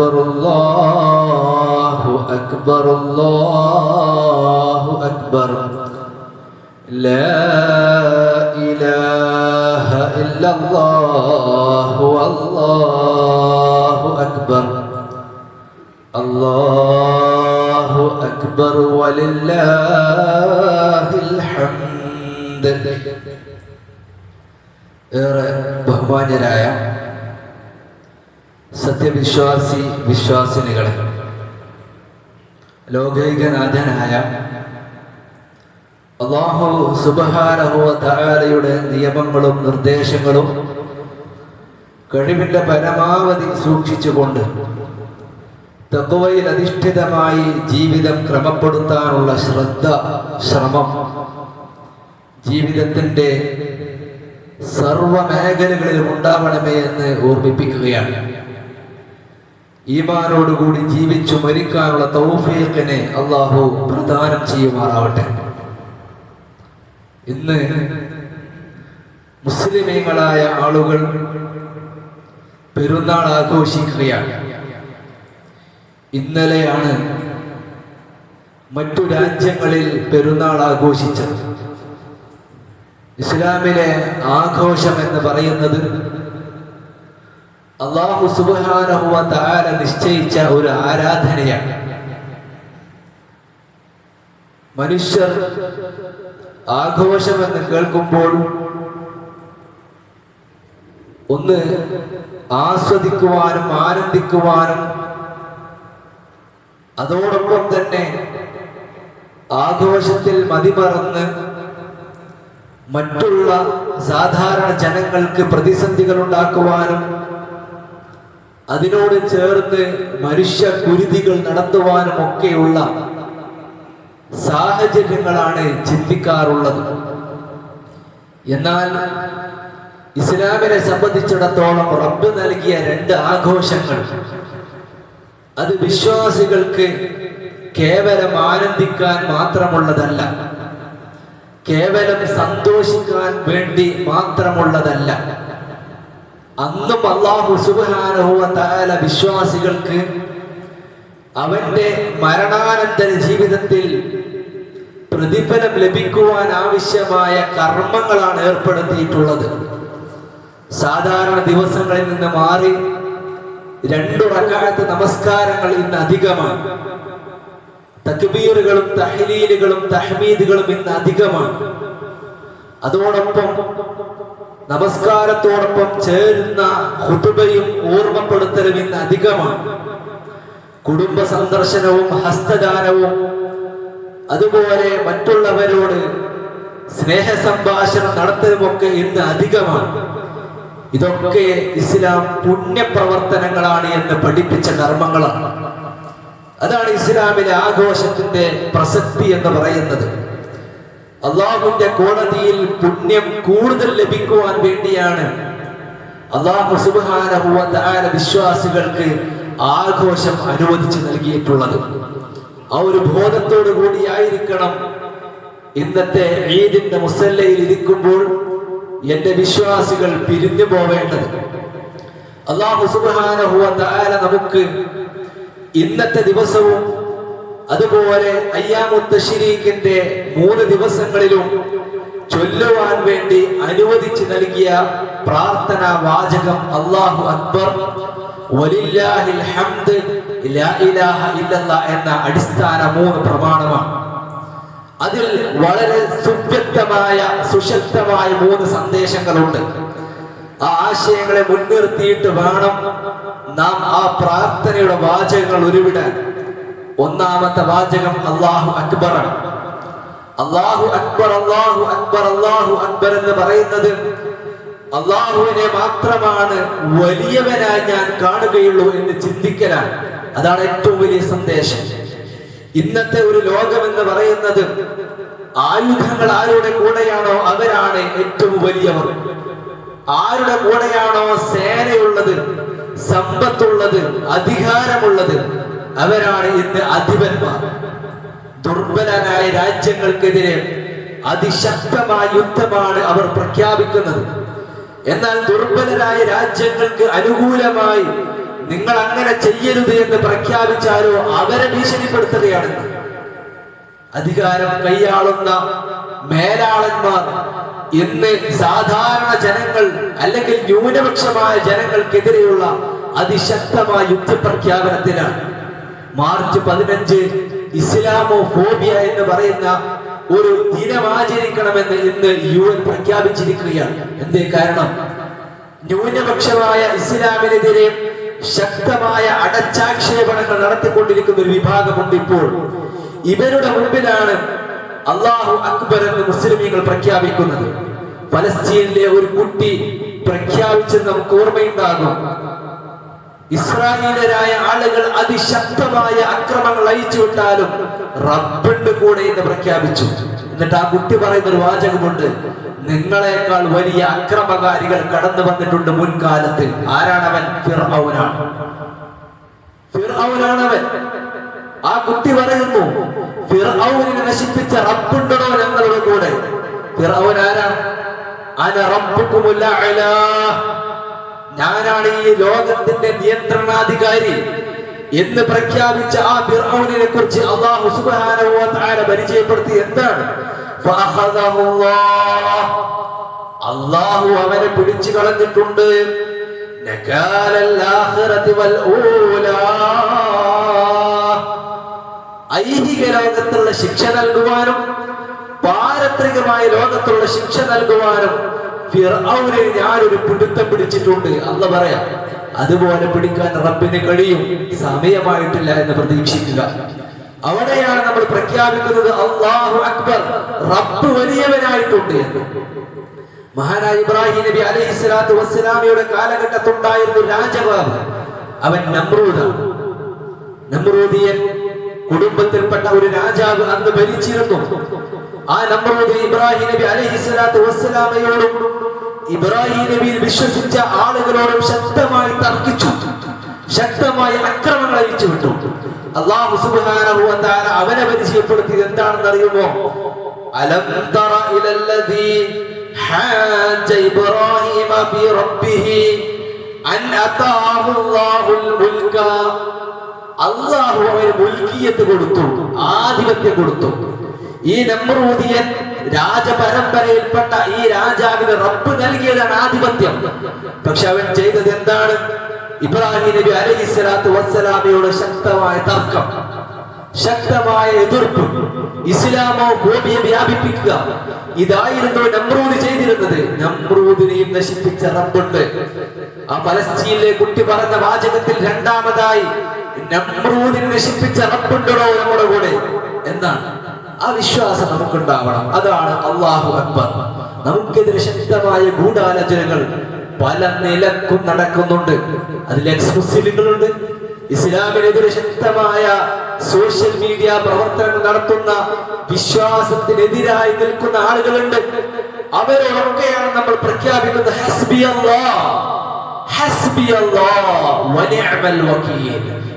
أكبر الله أكبر الله أكبر. لا إله إلا الله والله أكبر. الله أكبر ولله الحمد. ഏറെ ബഹുമാന്യരായ വിശ്വാസി വിശ്വാസിനികളെ. ലോകൈകനാഥനായ അള്ളാഹു സുബഹാനഹുവ താരയുടെ നിയമങ്ങളും നിർദ്ദേശങ്ങളും കഴിവിന്റെ പരമാവധി സൂക്ഷിച്ചുകൊണ്ട് തക്കുവയിൽ അധിഷ്ഠിതമായി ജീവിതം ക്രമപ്പെടുത്താനുള്ള ശ്രദ്ധ ശ്രമം ജീവിതത്തിന്റെ സർവ മേഖലകളിലും ഉണ്ടാവണമേ എന്ന് ഓർമ്മിപ്പിക്കുകയാണ്. ഈമാനോടുകൂടി ജീവിച്ചു മരിക്കാനുള്ള തൗഫീഖിനെ അള്ളാഹു പ്രദാനം ചെയ്യുമാറാവട്ടെ. ഇന്ന് മുസ്ലിമീങ്ങളായ ആളുകൾ പെരുന്നാൾ ആഘോഷിക്കുകയാണ്. ഇന്നലെയാണ് മറ്റു രാജ്യങ്ങളിൽ പെരുന്നാൾ ആഘോഷിച്ചത്. ഇസ്ലാമിലെ ആഘോഷം എന്ന് പറയുന്നത് അള്ളാഹു സുബാനഹുവ താര നിശ്ചയിച്ച ഒരു ആരാധനയാണ്. മനുഷ്യർ ആഘോഷമെന്ന് കേൾക്കുമ്പോൾ ഒന്ന് ആസ്വദിക്കുവാനും ആനന്ദിക്കുവാനും അതോടൊപ്പം തന്നെ ആഘോഷത്തിൽ മതിമറന്ന് മറ്റുള്ള സാധാരണ ജനങ്ങൾക്ക് പ്രതിസന്ധികൾ ഉണ്ടാക്കുവാനും അതിനോട് ചേർത്ത് മനുഷ്യ കുരുതികൾ നടത്തുവാനും ഒക്കെയുള്ള സാഹചര്യങ്ങളാണ് ചിന്തിക്കാറുള്ളത്. എന്നാൽ ഇസ്ലാമിനെ സംബന്ധിച്ചിടത്തോളം റബ്ബ് നൽകിയ രണ്ട് ആഘോഷങ്ങൾ അത് വിശ്വാസികൾക്ക് കേവലം ആനന്ദിക്കാൻ മാത്രമുള്ളതല്ല കേവലം സന്തോഷിക്കാൻ വേണ്ടി മാത്രമുള്ളതല്ല. അന്നും അള്ളാഹു സുബാനുഭവ താല വിശ്വാസികൾക്ക് അവന്റെ മരണാനന്തര ജീവിതത്തിൽ പ്രതിഫലം ലഭിക്കുവാൻ ആവശ്യമായ കർമ്മങ്ങളാണ് ഏർപ്പെടുത്തിയിട്ടുള്ളത്. സാധാരണ ദിവസങ്ങളിൽ നിന്ന് മാറി രണ്ടു റക്കാലത്ത് നമസ്കാരങ്ങൾ ഇന്ന് അധികമാണ്. തക്ബീറുകളും തഹ്ലീലുകളും തഹ്മീദുകളും ഇന്ന് അധികമാണ്. അതോടൊപ്പം നമസ്കാരത്തോടൊപ്പം ചേരുന്ന ഹുതുബയും ഓർമ്മപ്പെടുത്തലും ഇന്ന് അധികമാണ്. കുടുംബ സന്ദർശനവും ഹസ്തദാനവും അതുപോലെ മറ്റുള്ളവരോട് സ്നേഹ സംഭാഷണം നടത്തലുമൊക്കെ ഇന്ന് അധികമാണ്. ഇതൊക്കെ ഇസ്ലാം പുണ്യപ്രവർത്തനങ്ങളാണ് എന്ന് പഠിപ്പിച്ച കർമ്മങ്ങളാണ് അതാണ് ഇസ്ലാമിലെ ആഘോഷത്തിന്റെ പ്രസക്തി എന്ന് പറയുന്നത്. അള്ളാഹുവിന്റെ കോടതിയിൽ പുണ്യം കൂടുതൽ ലഭിക്കുവാൻ വേണ്ടിയാണ്. അള്ളാഹു സുബാന വിശ്വാസികൾക്ക് ആഘോഷം അനുവദിച്ചു നൽകിയിട്ടുള്ളത്. ആ ഒരു ബോധത്തോടു കൂടിയായിരിക്കണം ഇന്നത്തെ ഈദിന്റെ മുസല്ലയിൽ ഇരിക്കുമ്പോൾ എന്റെ വിശ്വാസികൾ പിരിഞ്ഞു പോവേണ്ടത്. അള്ളാഹു സുബാന നമുക്ക് ഇന്നത്തെ ദിവസവും അതുപോലെ അയ്യാമുത്തശ്ശിരീഖിന്റെ മൂന്ന് ദിവസങ്ങളിലും ചൊല്ലുവാൻ വേണ്ടി അനുവദിച്ചു നൽകിയ പ്രാർത്ഥന വാചകം അള്ളാഹു അക്ബർ എന്ന അടിസ്ഥാന മൂന്ന് പ്രമാണമാണ്. അതിൽ വളരെ സുവ്യക്തമായ സുശക്തമായ മൂന്ന് സന്ദേശങ്ങളുണ്ട്. ആ ആശയങ്ങളെ മുൻനിർത്തിയിട്ട് വേണം നാം ആ പ്രാർത്ഥനയുടെ വാചകങ്ങൾ ഉരുവിടാൻ. ഒന്നാമത്തെ വാചകം അള്ളാഹു അക്ബറാണ്. അള്ളാഹു അക്ബർ അള്ളാഹു അക്ബർ അള്ളാഹു അക്ബർ എന്ന് പറയുന്നത് അള്ളാഹുവിനെ മാത്രമാണ് വലിയവനായി ഞാൻ കാണുകയുള്ളൂ എന്ന് ചിന്തിക്കലാണ്. അതാണ് ഏറ്റവും വലിയ സന്ദേശം. ഇന്നത്തെ ഒരു ലോകം എന്ന് പറയുന്നത് ആയുധങ്ങൾ ആരുടെ കൂടെയാണോ അവരാണ് ഏറ്റവും വലിയവർ. ആരുടെ കൂടെയാണോ സേനയുള്ളത് സമ്പത്തുള്ളത് അധികാരമുള്ളത് അവരാണ് ഇന്ന് അധിപന്മാർ. ദുർബലനായ രാജ്യങ്ങൾക്കെതിരെ അതിശക്തമായ യുദ്ധമാണ് അവർ പ്രഖ്യാപിക്കുന്നത്. എന്നാൽ ദുർബലരായ രാജ്യങ്ങൾക്ക് അനുകൂലമായി നിങ്ങൾ അങ്ങനെ ചെയ്യരുത് എന്ന് പ്രഖ്യാപിച്ചാലോ അവരെ ഭീഷണിപ്പെടുത്തുകയാണ് അധികാരം കൈയാളുന്ന മേലാളന്മാർ ഇന്ന് സാധാരണ ജനങ്ങൾ അല്ലെങ്കിൽ ന്യൂനപക്ഷമായ ജനങ്ങൾക്കെതിരെയുള്ള അതിശക്തമായ യുദ്ധപ്രഖ്യാപനത്തിലാണ്. മാർച്ച് പതിനഞ്ച് ഇസ്ലാമോ ഫോബിയ എന്ന് പറയുന്ന ഒരു ദിനം ആചരിക്കണമെന്ന് ഇന്ന് യു എൻ പ്രഖ്യാപിച്ചിരിക്കുകയാണ്. എന്തേ കാരണം? ന്യൂനപക്ഷമായ ഇസ്ലാമിനെതിരെ ശക്തമായ അടച്ചാക്ഷേപണങ്ങൾ നടത്തിക്കൊണ്ടിരിക്കുന്ന ഒരു വിഭാഗമുണ്ട് ഇപ്പോൾ. ഇവരുടെ മുമ്പിലാണ് അള്ളാഹു അക്ബർ എന്ന് മുസ്ലിമീങ്ങൾ പ്രഖ്യാപിക്കുന്നത്. പലസ്തീനിലെ ഒരു കുട്ടി പ്രഖ്യാപിച്ചെന്ന് നമുക്ക് ഓർമ്മയുണ്ടാകും. ഇസ്രായേലരായ ആളുകൾ അതിശക്തമായ അക്രമങ്ങൾ അയച്ചുവിട്ടാലും റബ്ബിന്റെ കൂടെ എന്ന് പ്രഖ്യാപിച്ചു. എന്നിട്ട് ആ കുട്ടി പറയുന്ന ഒരു വാചകമുണ്ട്. നിങ്ങളെക്കാൾ വലിയ അക്രമകാരികൾ കടന്നു വന്നിട്ടുണ്ട് മുൻകാലത്ത്. ആരാണവൻ? ഫിർഔനാണ്. ഫിർഔനാണവൻ. ആ കുട്ടി പറയുന്നു ഫിർഔനെ നശിപ്പിച്ച റബ്ബുണ്ടോ ഞങ്ങളുടെ കൂടെ? ഫിർഔൻ ആരാ? അന റബ്ബുക്കുമുൽ അഅ്ലാ. ഞാനാണ് ഈ ലോകത്തിന്റെ നിയന്ത്രണാധികാരി എന്ന് പ്രഖ്യാപിച്ച ആ ഫിർഔനിനെ കുറിച്ച് അള്ളാഹു സുബ്ഹാനഹു വ തആല പരിചയപ്പെടുത്തി എന്താണ്. അള്ളാഹു അവനെ പിടിച്ചു കളഞ്ഞിട്ടുണ്ട്. ഐഹിക ലോകത്തുള്ള ശിക്ഷ നൽകുവാനും പാരത്രികമായ ലോകത്തുള്ള ശിക്ഷ നൽകുവാനും ഫിർഔനെ ഞാനൊരു പിടുത്തം പിടിച്ചിട്ടുണ്ട്. അല്ല പറയാം അതുപോലെ പിടിക്കാൻ റബ്ബിന് കഴിയും. സമയമായിട്ടില്ല എന്ന് പ്രതീക്ഷിക്കുക. അവിടെയാണ് നമ്മൾ പ്രഖ്യാപിക്കുന്നത് അള്ളാഹു അക്ബർ റബ്ബ് വലിയവനായിട്ടുണ്ട് എന്ന്. മഹാനായ ഇബ്രാഹിം നബി അലൈഹി സ്വലാത്തു വസ്സലാമയുടെ കാലഘട്ടത്തുണ്ടായിരുന്ന രാജവാബ് രാജാവ് അവൻ നമ്രൂദ നമ്രൂദിയൻ കുടുംബത്തിൽപ്പെട്ട ഒരു രാജാവ് അന്ന് ഭരിച്ചിരുന്നു ആ നമ്മളുടെ ഇബ്രാഹിം നബി അലഹി സ്വലാത്തു വസ്സലാമയോടും ഇബ്രാഹിം നബിയിൽ വിശ്വസിച്ച ആളുകളോടും ശക്തമായി തർക്കിച്ചു. ശക്തമായി അക്രമങ്ങൾ അയച്ചു വിട്ടു. അള്ളാഹു സുബ്ഹാനഹു അവനെ പരിചയപ്പെടുത്തിയത് എന്താണെന്ന് അറിയുമോ? അലം അള്ളാഹു അവന് മുൽക്കിയത്ത് കൊടുത്തു ആധിപത്യം കൊടുത്തു. ഈ നമ്രൂദിയൻ രാജപരമ്പരയിൽപ്പെട്ട ഈ രാജാവിന് റബ്ബ് നൽകിയതാണ് ആധിപത്യം. പക്ഷെ അവൻ ചെയ്തത് എന്താണ്? ഇബ്രാഹിം നബി അലൈഹി സ്വലാത്തു വസ്സലാമയോട് ശക്തമായ തർക്കം ശക്തമായ എതിർപ്പ് ഇസ്ലാമോ ഭൂമിയെ വ്യാപിപ്പിക്കുക. ഇതായിരുന്നു നമ്രൂദ് ചെയ്തിരുന്നത്. നമ്രൂദിനെയും നശിപ്പിച്ച റബ്ബുണ്ട്. ആ പലസ്തീനിലെ കുട്ടി പറഞ്ഞ വാചകത്തിൽ രണ്ടാമതായി നമ്രൂദിനെ നശിപ്പിച്ച റബ്ബുണ്ടോ നമ്മുടെ കൂടെ? എന്താണ്? ആ വിശ്വാസം നമുക്കുണ്ടാവണം. അതാണ് അള്ളാഹു അക്ബർ. നമുക്കെതിരെ ശക്തമായ ഗൂഢാലോചനകൾ പല നിലക്കും നടക്കുന്നുണ്ട്. അതിൽ എക്സ് മുസ്ലിങ്ങളുണ്ട് ഇസ്ലാമിനെതിരെ ശക്തമായ സോഷ്യൽ മീഡിയ പ്രവർത്തനങ്ങൾ നടത്തുന്ന വിശ്വാസത്തിനെതിരായി നിൽക്കുന്ന ആളുകളുണ്ട്. അവരോടൊക്കെയാണ് നമ്മൾ പ്രഖ്യാപിക്കുന്നത് ഹസ്ബി അല്ലാഹ് വനിഅമൽ വകീൽ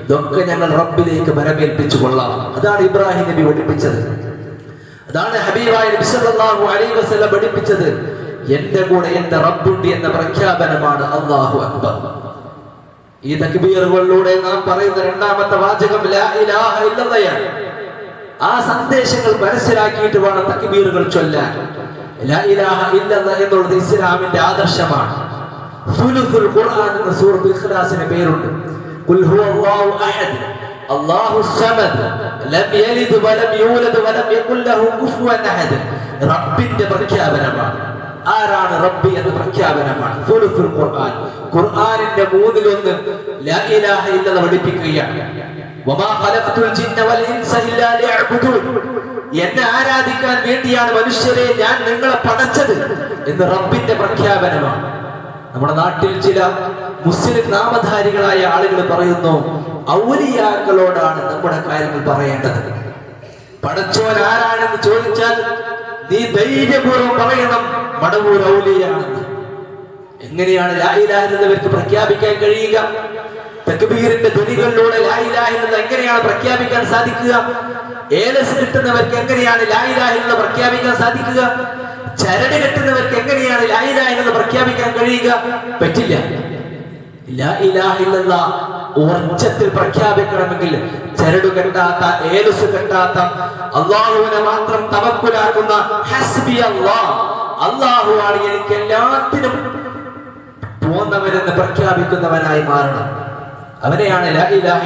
ഇതൊക്കെ ഞങ്ങൾ റബ്ബിലേക്ക് ബരമേൽപ്പിച്ചു കൊള്ളാം അതാണ് ഇബ്രാഹിം നബി പഠിപ്പിച്ചത്. അതാണ് ഹബീബായ നബി സല്ലല്ലാഹു അലൈഹി വസല്ലം പഠിപ്പിച്ചത്. എന്റെ കൂടെ എന്റെ റബ്ബുണ്ട് എന്ന പ്രഖ്യാപനമാണ് അല്ലാഹു അക്ബർ. ഈ തക്ബീറുകളിലൂടെ നാം പറയുന്ന രണ്ടാമത്തെ വാചകം ലാ ഇലാഹ ഇല്ലല്ലയാണ് ആ സന്ദേശങ്ങൾ മനസ്സിലാക്കിയിട്ട് വേണം തക്ബീറുകൾ ചൊല്ലാൻ. ലാ ഇലാഹ ഇല്ലല്ല എന്നുള്ളത് ഇസ്ലാമിന്റെ ആദർശമാണ്. സുലുസുൽ ഖുർആൻ എന്ന സൂറത്ത് പേരുണ്ട്. ഖുൽ ഹുവല്ലാഹു അഹദ്. അല്ലാഹു സമദ്. ലം യലിദ് വലം യൂലദ് വലം യകുൽ കുഫുവൻ അഹദ്. റബ്ബിന്റെ പ്രഖ്യാപനമാണ്. ആരാണ് റബ്ബി എന്ന പ്രഖ്യാപനമാണ്? സുലുസുൽ ഖുർആൻ. ഖുർആനിന്റെ മൂന്നിലൊന്ന് ലാ ഇലാഹ ഇല്ലല്ല പഠിപ്പിക്കുകയാണ്. വമാ ഖലഖ്തുൽ ജിന്ന വൽ ഇൻസ ഇല്ലാ ലിയഅ്ബുദൂൻ. എന്നെ ആരാധിക്കാൻ വേണ്ടിയാണ് മനുഷ്യരെ ഞാൻ നിങ്ങളെ പടച്ചത് എന്ന് റബ്ബിന്റെ പ്രഖ്യാപനമാണ്. നമ്മുടെ നാട്ടിൽ ചില മുസ്ലിം നാമധാരികളായ ആളുകൾ പറയുന്നു ഔലിയാക്കളോടാണ് നമ്മുടെ കാര്യങ്ങൾ പറയേണ്ടത്. പടച്ചോൻ ആരാണെന്ന് ചോദിച്ചാൽ നീ ധൈര്യപൂർവം പറയണം മടവൂർ ഔലിയാണെന്ന്. എങ്ങനെയാണ് ലായിലാഹിന്നവർക്ക് പ്രഖ്യാപിക്കാൻ കഴിയുക? തക്ബീറിന്റെ ധ്വനികളിലൂടെ ലായിലായിരുന്നത് എങ്ങനെയാണ് പ്രഖ്യാപിക്കാൻ സാധിക്കുക? ഏലസ് കിട്ടുന്നവർക്ക് എങ്ങനെയാണ് ലായിലായിരുന്നത് പ്രഖ്യാപിക്കാൻ സാധിക്കുക? ചരട് കെട്ടുന്നവർക്ക് എങ്ങനെയാണ് എന്ന് പ്രഖ്യാപിക്കാൻ കഴിയുക? പറ്റില്ല. ഉറച്ചത്തിൽ പ്രഖ്യാപിക്കണമെങ്കിൽ ചരട് കെട്ടാത്ത ഏലുസ് കെട്ടാത്ത അള്ളാഹുവിനെ മാത്രം തവക്കുലാക്കുന്ന ഹസ്ബി അള്ളാഹു ആണ് എനിക്ക് എല്ലാത്തിനും പോന്നവരെന്ന് പ്രഖ്യാപിക്കുന്നവനായി മാറണം. അവനെയാണ്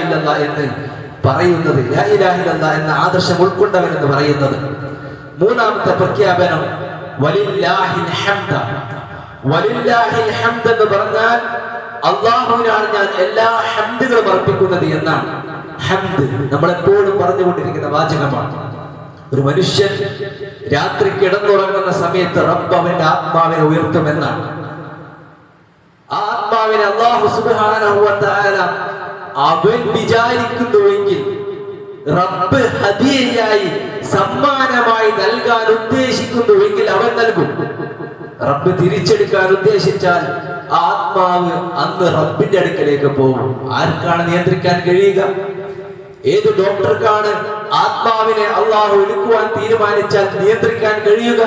എന്ന് പറയുന്നത്. എന്ന ആദർശം ഉൾക്കൊണ്ടവൻ എന്ന് പറയുന്നത്. മൂന്നാമത്തെ പ്രഖ്യാപനം എന്ന് പറഞ്ഞാൽ അള്ളാഹുവിനാണ് ഞാൻ എല്ലാ ഹംദുകളും അർപ്പിക്കുന്നത് എന്നാണ്. ഹംദ് നമ്മൾ എപ്പോഴും പറഞ്ഞുകൊണ്ടിരിക്കുന്ന വാചകമാണ്. ഒരു മനുഷ്യൻ രാത്രി കിടന്നുറങ്ങുന്ന സമയത്ത് റബ്ബ് അവന്റെ ആത്മാവിനെ ഉയർത്തുമെന്നാണ് ആ ആത്മാവിനെ അള്ളാഹു സുബ്ഹാനഹു വ അവൻ വിചാരിക്കുന്നുവെങ്കിൽ റബ്ബ് ഹദിയായി സമ്മാനമായി നൽകാൻ ഉദ്ദേശിക്കുന്നുവെങ്കിൽ അവൻ നൽകും. റബ്ബ് തിരിച്ചെടുക്കാൻ ഉദ്ദേശിച്ചാൽ ആത്മാവ് അന്ന് റബ്ബിന്റെ അടുക്കലേക്ക് പോകും. ആർക്കാണ് നിയന്ത്രിക്കാൻ കഴിയുക? ഏത് ഡോക്ടർക്കാണ് ആത്മാവിനെ അള്ളാഹു എടുക്കുവാൻ തീരുമാനിച്ചാൽ നിയന്ത്രിക്കാൻ കഴിയുക?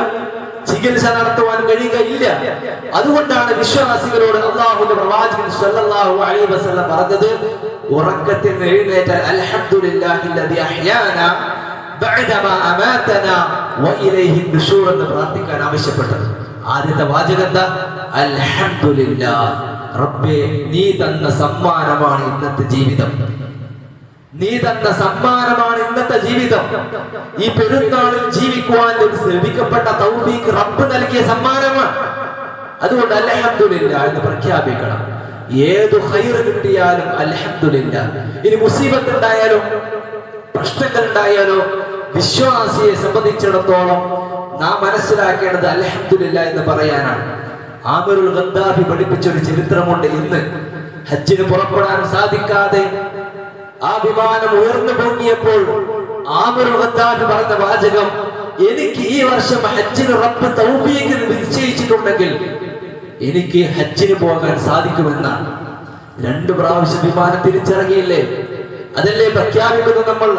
ചികിത്സ നടത്തുവാൻ കഴിയുകയില്ല. അതുകൊണ്ടാണ് വിശ്വാസികളോട് അള്ളാഹുന്റെ പ്രവാചകൻ സല്ലല്ലാഹു അലൈഹി വസല്ലം പറഞ്ഞത് ഉറക്കത്തിൽ എഴുന്നേറ്റാൽ എന്ന് പ്രാർത്ഥിക്കാൻ ആവശ്യപ്പെട്ടത്. ആദ്യത്തെ വാചകം എന്താ? അൽഹംദുലില്ലാ റബ്ബേ നീ തന്ന സമ്മാനമാണ് ഇന്നത്തെ ജീവിതം. നീ തന്ന സമ്മാനമാണ് ഇന്നത്തെ ജീവിതം. ഈ പെരുന്നാളിൽ ജീവിക്കുവാൻ ശ്രമിക്കപ്പെട്ട തൗഫീഖ് റബ്ബ് നൽകിയ സമ്മാനമാണ്. അതുകൊണ്ട് അലഹദില്ല എന്ന് പ്രഖ്യാപിക്കണം. ഏതു ഹൈർ കിട്ടിയാലും അലഹദില്ല ഇനി മുസീബത്ത് ഉണ്ടായാലും പ്രശ്നങ്ങൾ ഉണ്ടായാലോ വിശ്വാസിയെ സംബന്ധിച്ചിടത്തോളം നാം മനസ്സിലാക്കേണ്ടത് അലഹദില്ല എന്ന് പറയാനാണ്. ആമിറുൽ ഗദ്ദാഫി പഠിപ്പിച്ച ഒരു ചരിത്രമുണ്ട് ഇന്ന്. ഹജ്ജിന് പുറപ്പെടാൻ സാധിക്കാതെ ആ വിമാനം ഉയർന്നു പൊങ്ങിയപ്പോൾ ഗദ്ദാഫി പറഞ്ഞ വാചകം എനിക്ക് ഈ വർഷം ഹജ്ജിന് റബ്ബ് തൗഫീഖ് നിശ്ചയിച്ചിട്ടുണ്ടെങ്കിൽ എനിക്ക് ഹജ്ജിന് പോകാൻ സാധിക്കുമെന്നാണ് രണ്ടു പ്രാവശ്യം വിമാനം തിരിച്ചിറങ്ങിയില്ലേ? അതല്ലേ പ്രഖ്യാപിക്കുന്നത് നമ്മൾ?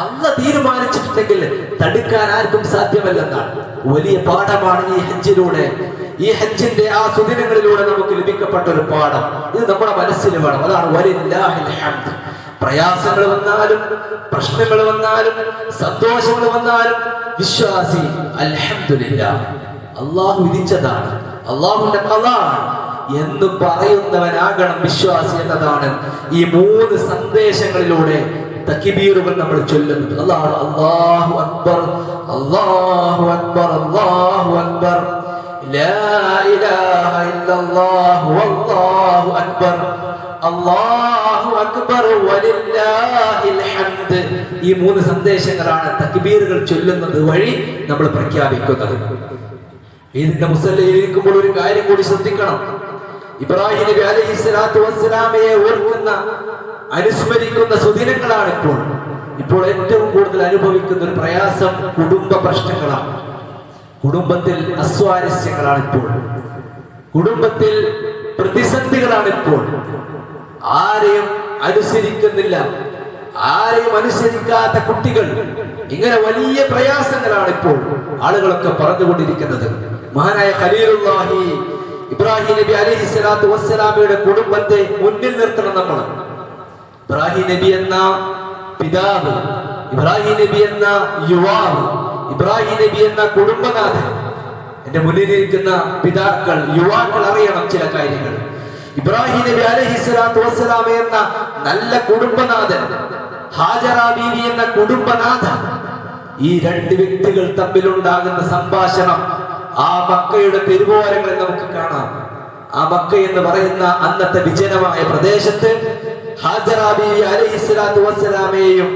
അല്ല തീരുമാനിച്ചിട്ടുണ്ടെങ്കിൽ തടുക്കാൻ ആർക്കും സാധ്യമല്ലെന്നാണ്. വലിയ പാഠമാണ് ഈ ഹജ്ജിലൂടെ ഈ ഹജ്ജിന്റെ ആ സുദിനങ്ങളിലൂടെ നമുക്ക് ലഭിക്കപ്പെട്ട ഒരു പാഠം. ഇത് നമ്മുടെ മനസ്സിൽ വേണം. അതാണ് പ്രയാസങ്ങൾ വന്നാലും പ്രശ്നങ്ങൾ വന്നാലും സന്തോഷങ്ങൾ വന്നാലും വിശ്വാസി അൽഹംദുലില്ലാ. അള്ളാഹു വിധിച്ചതാണ്. അള്ളാഹുന്റെ കലാണ് എന്ന് പറയുന്നവനാകണം വിശ്വാസി എന്നതാണ് ഈ മൂന്ന് സന്ദേശങ്ങളിലൂടെ തക്കിബീറുകൾ നമ്മൾ ചൊല്ലുന്നത്. അള്ളാഹു അള്ളാഹു അക്ബർ അള്ളാഹു അക്ബർ അള്ളാഹു അക്ബർ. لا إله إلا الله والله أكبر അള്ളാഹു അക്ബർ വലില്ലാഹിൽ ഹംദ് ഈ മൂന്ന് സന്ദേശങ്ങളാണ് തക്ബീറുകൾ ചൊല്ലുന്നത് വഴി നമ്മൾ പ്രഖ്യാപിക്കുന്നത് ഇതിന്റെ മുസല്ലയിൽ ഇരിക്കുമ്പോൾ ഒരു കാര്യം കൂടി ശ്രദ്ധിക്കണം ഇബ്രാഹിം നബി അലൈഹി സ്വലാത്തു വസ്സലാമയെ ഓർക്കുന്ന അനുസ്മരിക്കുന്ന സുദിനങ്ങളാണ് ഇപ്പോൾ ഇപ്പോൾ ഏറ്റവും കൂടുതൽ അനുഭവിക്കുന്ന ഒരു പ്രയാസം കുടുംബ പ്രശ്നങ്ങളാണ് കുടുംബത്തിൽ അസ്വാരസ്യങ്ങളാണ് ഇപ്പോൾ കുടുംബത്തിൽ പ്രതിസന്ധികളാണ് ഇപ്പോൾ ആരെയും അനുസരിക്കുന്നില്ല. ആരെയും അനുസരിക്കാത്ത കുട്ടികൾ. ഇങ്ങനെ വലിയ പ്രയാസങ്ങളാണ് ഇപ്പോൾ ആളുകളൊക്കെ പറഞ്ഞുകൊണ്ടിരിക്കുന്നത്. മഹാനായ ഖലീലുല്ലാഹി ഇബ്രാഹിം നബി അലൈഹി സ്വലാത്തു വസ്സലാമയുടെ കുടുംബത്തെ മുന്നിൽ നിർത്തണം നമ്മൾ. ഇബ്രാഹിം നബി എന്ന പിതാവ് ഇബ്രാഹിം നബി എന്ന യുവാവ് ഇബ്രാഹിം നബി എന്ന കുടുംബനാഥൻ. എന്റെ മുന്നിലിരിക്കുന്ന പിതാക്കൾ യുവാക്കൾ അറിയണം ചില കാര്യങ്ങൾ. ഇബ്രാഹിം നബി അലൈഹി സ്വലാത്തു വസ്സലാമ എന്ന നല്ല കുടുംബനാഥൻ ഹാജറ ബീവി എന്ന കുടുംബനാഥൻ ഈ രണ്ട് വ്യക്തികൾ തമ്മിലുണ്ടാകുന്ന സംഭാഷണം ആ മക്കയുടെ പെരുപോരങ്ങളിൽ നമുക്ക് കാണാം. ആ മക്ക എന്ന് പറയുന്ന അന്നത്തെ വിജനമായ പ്രദേശത്ത് ഹാജറ ബീവി അലൈഹി സ്വലാത്തു വസ്സലാമയെയും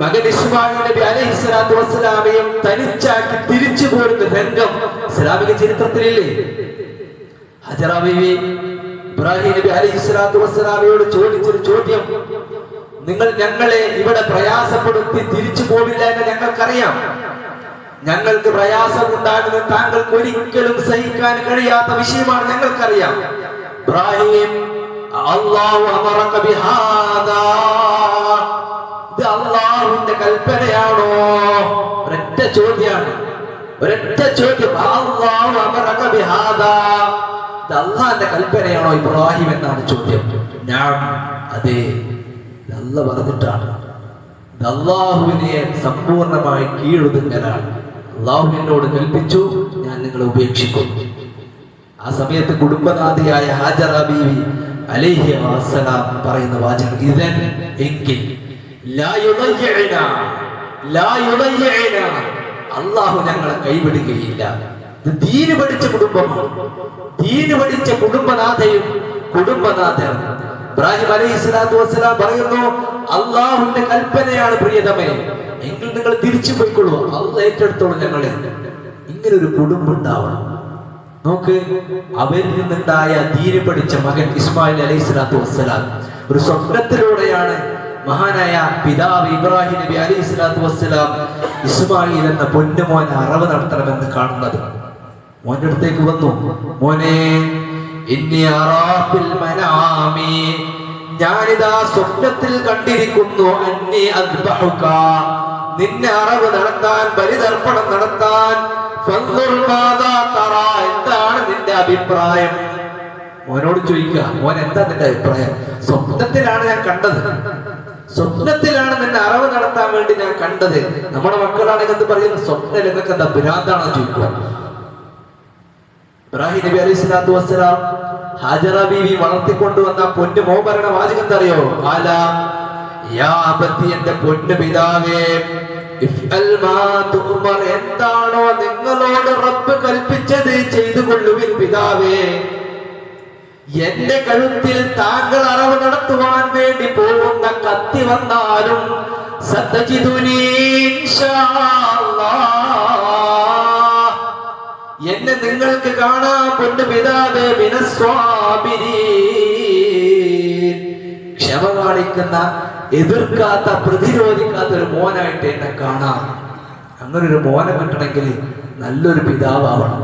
മകൻ ഇസ്മായിൽ നബി അലൈഹി സ്വലാത്തു വസ്സലാമയും തനിച്ചാക്കി തിരിച്ചു പോരുന്ന രംഗം ഇസ്ലാമിക ചരിത്രത്തിലില്ലേ? ഹജറ ഇബ്രാഹിം നബി അലൈഹി സ്വലാത്തു വസ്സലാമയോട് ചോദിച്ചൊരു ചോദ്യം. നിങ്ങൾ ഞങ്ങളെ ഇവിടെ പ്രയാസപ്പെടുത്തി തിരിച്ചു പോവില്ല എന്ന് ഞങ്ങൾക്കറിയാം. ഞങ്ങൾക്ക് പ്രയാസം ഉണ്ടാകുന്നത് താങ്കൾക്ക് ഒരിക്കലും സഹിക്കാൻ കഴിയാത്ത വിഷയമാണ് ഞങ്ങൾക്കറിയാം. ഇബ്രാഹിം അല്ലാഹു അമറക ബിഹാദാ. ഇത് അള്ളാഹുവിന്റെ കൽപ്പനയാണോ? ഒരൊറ്റ ചോദ്യമാണ്. ഒരൊറ്റ ചോദ്യം. ഇത് അള്ളാഹിന്റെ കൽപ്പനയാണോ ഇബ്രാഹിം എന്നാണ് ചോദ്യം. ഞാൻ അതെ. അല്ല പറഞ്ഞിട്ടാണ്. അള്ളാഹുവിനെ സമ്പൂർണമായി കീഴൊതുങ്ങലാണ്. അള്ളാഹു എന്നോട് കൽപ്പിച്ചു ഞാൻ നിങ്ങളെ ഉപേക്ഷിക്കും. ആ സമയത്ത് കുടുംബനാഥിയായ ഹാജറ ബീവി അലൈഹി വസലാം പറയുന്ന വാചകം. ഇതൻ എങ്കിൽ അള്ളാഹു ഞങ്ങളെ കൈവിടുകയില്ല. ഇത് ദീന് പഠിച്ച കുടുംബമാണ്. ദീന് പഠിച്ച കുടുംബനാഥയും കുടുംബനാഥനും. ഇബ്രാഹിം അലൈഹി സ്വലാത്തു വസ്സലാം പറയുന്നു അള്ളാഹുന്റെ കൽപ്പനയാണ് പ്രിയതമേ. എങ്കിൽ നിങ്ങൾ തിരിച്ചു പോയിക്കൊള്ളൂ അള്ള ഏറ്റെടുത്തോളൂ ഞങ്ങളെ. ഇങ്ങനെ ഒരു കുടുംബം ഉണ്ടാവണം നോക്ക് അവരിൽ നിന്നുണ്ടായ ദീന് പഠിച്ച മകൻ ഇസ്മായിൽ അലൈഹി സ്വലാത്തു വസ്സലാം ഒരു സ്വപ്നത്തിലൂടെയാണ് മഹാനായ പിതാവ് ഇബ്രാഹിം നബി അലൈഹി സ്വലാത്തു വസ്സലാം ഇസ്മായിൽ എന്ന പൊന്നുമോൻ അറവ് നടത്തണമെന്ന് കാണുന്നത്. മോന്റെ അടുത്തേക്ക് വന്നു. മോനെ ഞാനിതാ സ്വപ്നത്തിൽ കണ്ടിരിക്കുന്നു. അന്നി അദ്ബഹുക നിന്നെ അറവ് നടത്താൻ ബലിതർപ്പണം നടത്താൻ. എന്താണ് നിന്റെ അഭിപ്രായം? മോനോട് ചോദിക്കുക മോൻ എന്താ നിന്റെ അഭിപ്രായം? സ്വപ്നത്തിലാണ് ഞാൻ കണ്ടത്. സ്വപ്നത്തിലാണ് നിന്നെ അറവ് നടത്താൻ വേണ്ടി ഞാൻ കണ്ടത് നമ്മുടെ മക്കളാണെങ്കിൽ എന്ത് പറയുന്നത് സ്വപ്നം നിങ്ങൾക്ക് എന്താ ചോദിക്കുക ഇബ്രാഹിം നബി അലൈഹി സ്വലാത്തു വസ്സലാം ഹാജറ ബീവി വളർത്തിക്കൊണ്ടുവന്ന പൊന്നു മോഭരണ വാചകം എന്തറിയോ ആല യാ എന്റെ പൊന്നു പിതാവേ. എന്താണോ നിങ്ങളോട് റബ്ബ് കൽപ്പിച്ചത് ചെയ്തു കൊള്ളുവിൻ പിതാവേ എന്റെ കഴുത്തിൽ താങ്കൾ അറവ് നടത്തുവാൻ വേണ്ടി പോകുന്ന കത്തി വന്നാലും. എന്നെ നിങ്ങൾക്ക് കാണാൻ പൊന്നു പിതാവേ. ക്ഷമ കാണിക്കുന്ന എതിർക്കാത്ത പ്രതിരോധിക്കാത്ത ഒരു മോനായിട്ട് എന്നെ കാണാം അങ്ങനൊരു മോനെ കിട്ടണമെങ്കിൽ നല്ലൊരു പിതാവാവണം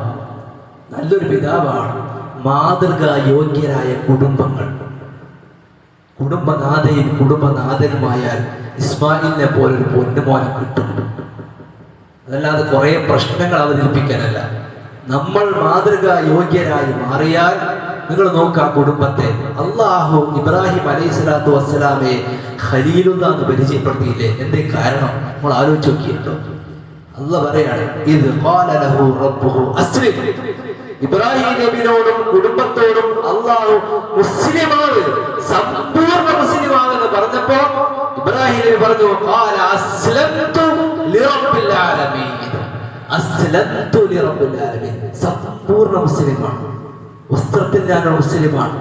നല്ലൊരു പിതാവാണ് മാതൃകാ യോഗ്യരായ കുടുംബങ്ങൾ. കുടുംബനാഥയും കുടുംബനാഥനുമായാൽ ഇസ്മായിലിനെ പോലൊരു ഒരു പൊന്നുമോനെ കിട്ടും. അതല്ലാതെ കുറെ പ്രശ്നങ്ങൾ അവതരിപ്പിക്കാനല്ല. നമ്മൾ മാതൃകാ യോഗ്യരായി മാറിയാൽ നിങ്ങൾ നോക്കുക കുടുംബത്തെ. അള്ളാഹു ഇബ്രാഹിം അലൈഹി സ്വലാത്തു വസ്സലാമെ ഖലീലുല്ല എന്ന് പരിചയപ്പെടുത്തിയില്ലേ? എന്തേ കാരണം? നമ്മൾ ആലോചിച്ച് നോക്കിയിട്ടുണ്ടോ അല്ല പറയാണ് ഇത് ഇബ്രാഹിം നബിനോടും കുടുംബത്തോടും അള്ളാഹു മുസ്ലിമാണ് സമ്പൂർണ മുസ്ലിമാണെന്ന് പറഞ്ഞപ്പോ ഇബ്രാഹിം നബി പറഞ്ഞു സമ്പൂർണ മുസ്ലിമാണ്. വസ്ത്രത്തിൽ ഞാനൊരു മുസ്ലിമാണ്.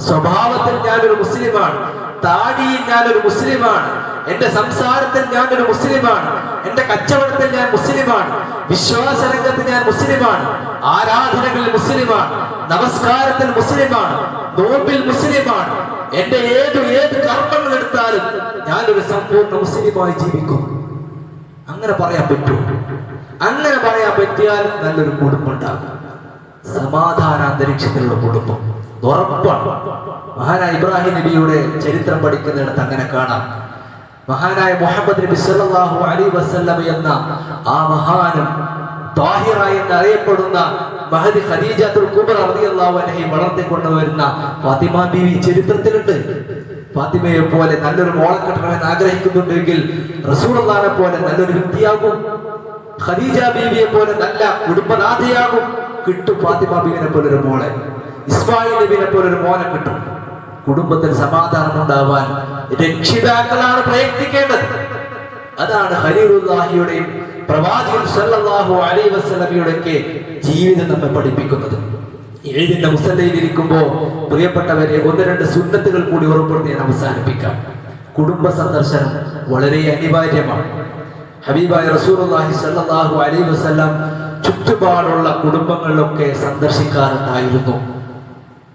സ്വഭാവത്തിൽ ഞാനൊരു മുസ്ലിമാണ്. താടിയിൽ ഞാനൊരു മുസ്ലിമാണ്. എന്റെ സംസാരത്തിൽ ഞാൻ ഒരു മുസ്ലിമാണ്. എന്റെ കച്ചവടത്തിൽ ഞാൻ മുസ്ലിമാണ്. വിശ്വാസ രംഗത്ത് ഞാൻ മുസ്ലിമാണ്. ആരാധനകളിൽ മുസ്ലിമാണ്. നമസ്കാരത്തിൽ മുസ്ലിമാണ്. നോമ്പിൽ മുസ്ലിമാണ്. എന്റെ ഏത് ഏത് കർമ്മങ്ങൾ എടുത്താലും ഞാൻ ഒരു സമ്പൂർണ മുസ്ലിമായി ജീവിക്കും. അങ്ങനെ പറയാൻ പറ്റൂ. അങ്ങനെ പറയാൻ പറ്റിയാൽ നല്ലൊരു കുടുംബം ഉണ്ടാകും സമാധാന അന്തരീക്ഷത്തിലുള്ള കുടുംബം. ഉറപ്പാണ്. മഹാനാ ഇബ്രാഹിം നബിയുടെ ചരിത്രം പഠിക്കുന്നിടത്ത് അങ്ങനെ കാണാം. മഹാനായ മുഹമ്മദ് നബി സല്ലല്ലാഹു അലൈഹി വസല്ലം എന്ന ആ മഹാനും താഹിറ എന്നറിയപ്പെടുന്ന മഹദി ഖദീജത്തുൽ കുബ്ര റളിയല്ലാഹു അൻഹയെ വളർത്തിക്കൊണ്ടുവരുന്ന ഫാത്തിമ ബീവി ചരിത്രത്തിലുണ്ട്. ഫാത്തിമയെ പോലെ നല്ലൊരു മോളെ കിട്ടണമെന്ന് ആഗ്രഹിക്കുന്നുണ്ടെങ്കിൽ റസൂലുള്ളാഹിനെ പോലെ നല്ലൊരു വ്യക്തിയാകും. ഖദീജ ബീവിയെ പോലെ നല്ല കുടുംബനാഥയാകും. കിട്ടും ഫാത്തിമ ബീവിനെ പോലെ ഒരു മോളെ. ഇസ്മായിൽ നബിനെ പോലെ ഒരു മോനെ കിട്ടും. കുടുംബത്തിൽ സമാധാനം ഉണ്ടാവാൻ രക്ഷിതാക്കളാണ് പ്രയത്നിക്കേണ്ടത്. അതാണ് ഹരിയുടെയും പ്രവാചകൻ സല്ലല്ലാഹു അലൈഹി വസല്ലമയുടെയൊക്കെ ജീവിതം നമ്മെ പഠിപ്പിക്കുന്നത്. ഏഴിന്റെ മുസല്ലയിൽ ഇരിക്കുമ്പോ പ്രിയപ്പെട്ടവരെ ഒന്ന് രണ്ട് സുന്നത്തുകൾ കൂടി ഉറപ്പെടുത്തി ഞാൻ അവസാനിപ്പിക്കാം. കുടുംബ സന്ദർശനം വളരെ അനിവാര്യമാണ്. ഹബീബായ റസൂലുള്ളാഹി സല്ലല്ലാഹു അലൈഹി വസല്ലം ചുറ്റുപാടുള്ള കുടുംബങ്ങളിലൊക്കെ സന്ദർശിക്കാറുണ്ടായിരുന്നു.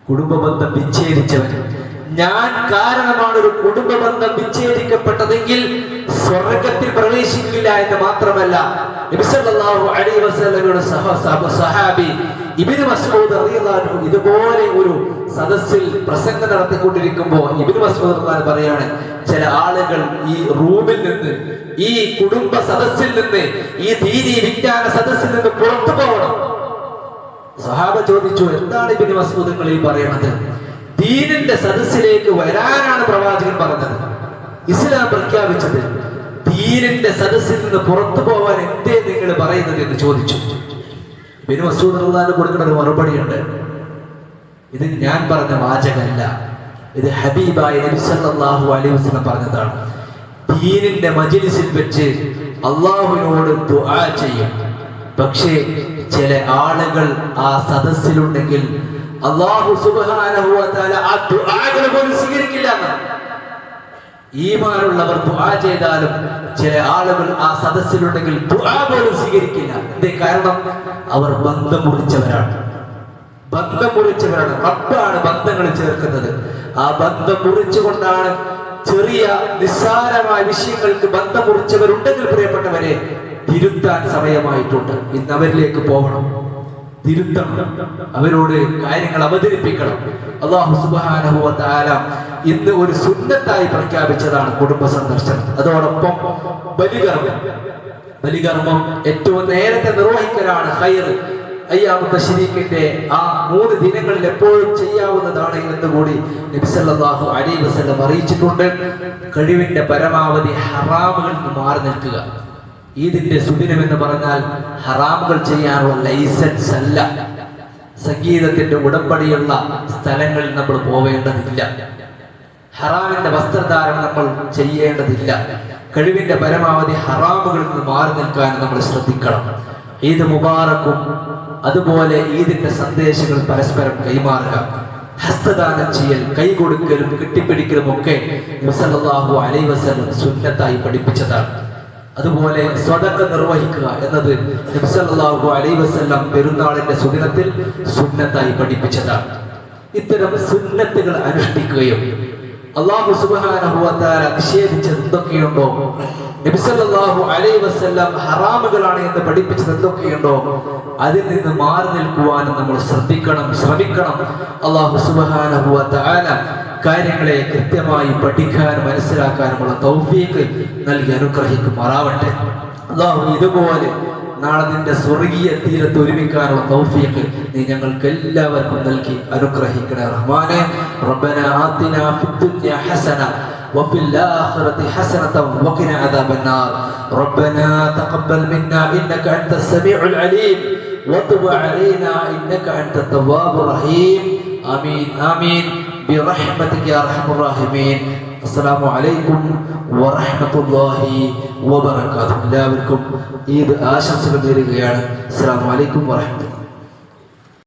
കുടുംബബന്ധം വിച്ഛേദിച്ചവൻ ഞാൻ കാരണമാണ് ഒരു കുടുംബ ബന്ധം വിച്ഛേദിക്കപ്പെട്ടതെങ്കിൽ സ്വർഗത്തിൽ പ്രവേശിക്കില്ല എന്ന് മാത്രമല്ല സഹാബി മസ്ഊദ് ഇതുപോലെ ഒരു സദസ്സിൽ പ്രസംഗം നടത്തിക്കൊണ്ടിരിക്കുമ്പോൾ ഇബിന് മസ്ഊദ് പറയാണ് ചില ആളുകൾ ഈ റൂമിൽ നിന്ന് ഈ കുടുംബ സദസ്സിൽ നിന്ന് ഈ ദീനി വിജ്ഞാന സദസ്സിൽ നിന്ന് പുറത്തു പോകണം. സഹാബ ചോദിച്ചു എന്താണ് ഇബിന് മസൂദങ്ങൾ ഈ പറയണത്? ദീനിന്റെ സദസ്സിലേക്ക് വരാനാണ് പ്രവാചകൻ പറഞ്ഞത്. ഇസ്ലാം പ്രഖ്യാപിച്ചത് ദീനിന്റെ സദസ്സിൽ നിന്ന് പുറത്തു പോവാൻ എന്തേ നിങ്ങൾ പറയുന്നത് എന്ന് ചോദിച്ചു. ബിനു മസൂദ് റഹ്ലാന് കൊടുക്കുന്ന ഒരു മറുപടിയുണ്ട്. ഇത് ഞാൻ പറഞ്ഞ വാചകമല്ല. ഇത് ഹബീബായ നബി സല്ലല്ലാഹു അലൈഹി പറഞ്ഞതാണ്. ദീനിന്റെ മജ്ലിസിൽ വെച്ച് അള്ളാഹുവിനോട് ദുആ ചെയ്യും. പക്ഷേ ചില ആളുകൾ ആ സദസ്സിലുണ്ടെങ്കിൽ അള്ളാഹു തആല ആ ദുആകൾ പോലും സ്വീകരിക്കില്ല. ഈമാനുള്ളവർ ദുആ ചെയ്താലും ചില ആളുകൾ ആ സദസ്സിലുണ്ടെങ്കിൽ ദുആ പോലും സ്വീകരിക്കില്ല. എന്തേ കാരണം അവർ ബന്ധം മുറിച്ചവരാണ്. ബന്ധം മുറിച്ചവരാണ്. റബ്ബാണ് ബന്ധങ്ങൾ ചേർക്കുന്നത്. ആ ബന്ധം മുറിച്ചുകൊണ്ടാണ് ചെറിയ നിസ്സാരമായ വിഷയങ്ങൾക്ക് ബന്ധം മുറിച്ചവരുണ്ടെങ്കിൽ പ്രിയപ്പെട്ടവരെ തിരുത്താൻ സമയമായിട്ടുണ്ട്. ഇന്ന് അവരിലേക്ക് പോകണം. തിരുത്തണം. അവരോട് കാര്യങ്ങൾ അവതരിപ്പിക്കണം. അള്ളാഹു സുബ്ഹാനഹു വ തആല ഇന്ന് ഒരു സുന്നത്തായി പ്രഖ്യാപിച്ചതാണ് കുടുംബ സന്ദർശനം. അതോടൊപ്പം ബലികർമ്മം. ബലികർമ്മം ഏറ്റവും നേരത്തെ നിർവഹിക്കലാണ് ഹൈർ അയ്യാമത്തെ തശ്രീഖിന്റെ ആ മൂന്ന് ദിനങ്ങളിൽ എപ്പോഴും ചെയ്യാവുന്നതാണ് എന്ന് കൂടി നബി സല്ലല്ലാഹു അലൈഹി വസല്ലം അറിയിച്ചിട്ടുണ്ട്. കഴിവിന്റെ പരമാവധി ഹറാമുകളിൽ മാറി നിൽക്കുക. ഈദിന്റെ സുദിനം എന്ന് പറഞ്ഞാൽ ഹറാമുകൾ ചെയ്യാനുള്ള ലൈസൻസ് അല്ല. സംഗീതത്തിന്റെ ഉടമ്പടിയുള്ള സ്ഥലങ്ങളിൽ നമ്മൾ പോവേണ്ടതില്ല. ഹറാമിന്റെ വസ്ത്രധാരണം നമ്മൾ ചെയ്യേണ്ടതില്ല. കഴിവിന്റെ പരമാവധി ഹറാമുകളിൽ നിന്ന് മാറി നിൽക്കാൻ നമ്മൾ ശ്രദ്ധിക്കണം. ഈദ് മുബാറക്കും അതുപോലെ ഈദിന്റെ സന്ദേശങ്ങൾ പരസ്പരം കൈമാറുക. ഹസ്തദാനം ചെയ്യൽ കൈ കൊടുക്കലും കെട്ടിപ്പിടിക്കലും ഒക്കെ മുസലാഹു വസല്ലം സുന്നത്തായി പഠിപ്പിച്ചതാണ്. അതുപോലെ സ്വതക്ക നിർവഹിക്കുക എന്നത് നബി സല്ലല്ലാഹു അലൈഹി വസല്ലം പെരുന്നാളിന്റെ സുദിനത്തിൽ സുന്നത്തായി പഠിപ്പിച്ചതാണ്. ഇത്തരം സുന്നത്തുകൾ അനുഷ്ഠിക്കുകയും അള്ളാഹു സുബ്ഹാനഹു തആല നിഷേധിച്ചത് എന്തൊക്കെയുണ്ടോ നബി അലൈ വസല്ലം ഹറാമുകളാണ് എന്ന് പഠിപ്പിച്ചത് എന്തൊക്കെയുണ്ടോ അതിൽ നിന്ന് മാറി നിൽക്കുവാനും നമ്മൾ ശ്രദ്ധിക്കണം ശ്രമിക്കണം. അള്ളാഹു സുബ്ഹാനഹു തആല കാര്യങ്ങളെ കൃത്യമായി പഠിക്കാനും മനസ്സിലാക്കാനുമുള്ള തൗഫീഖ് നൽകി അനുഗ്രഹിക്കുമാറാവട്ടെ അള്ളാഹു ഇതുപോലെ നാളെ നിന്റെ സ്വർഗീയ തീരത്ത് ഒരുമിക്കാനുള്ള തൗഫീഖ് നീ ഞങ്ങൾക്ക് എല്ലാവർക്കും നൽകി അനുഗ്രഹിക്കണേ റഹ്മാനെ റബ്ബന ആതിന ഫിദ്ദുനിയ ഹസന وفي الآخرة حسنة وقنا عذاب النار ربنا تقبل منا إنك أنت السميع العليم وتب علينا إنك أنت التواب الرحيم آمين آمين برحمتك يا أرحم الراحمين السلام عليكم ورحمة الله وبركاته എല്ലാവർക്കും ഈദ് ആശംസകൾ നേരുകയാണ് അസ്സാം വലൈക്കും വറഹമത്തുള്ള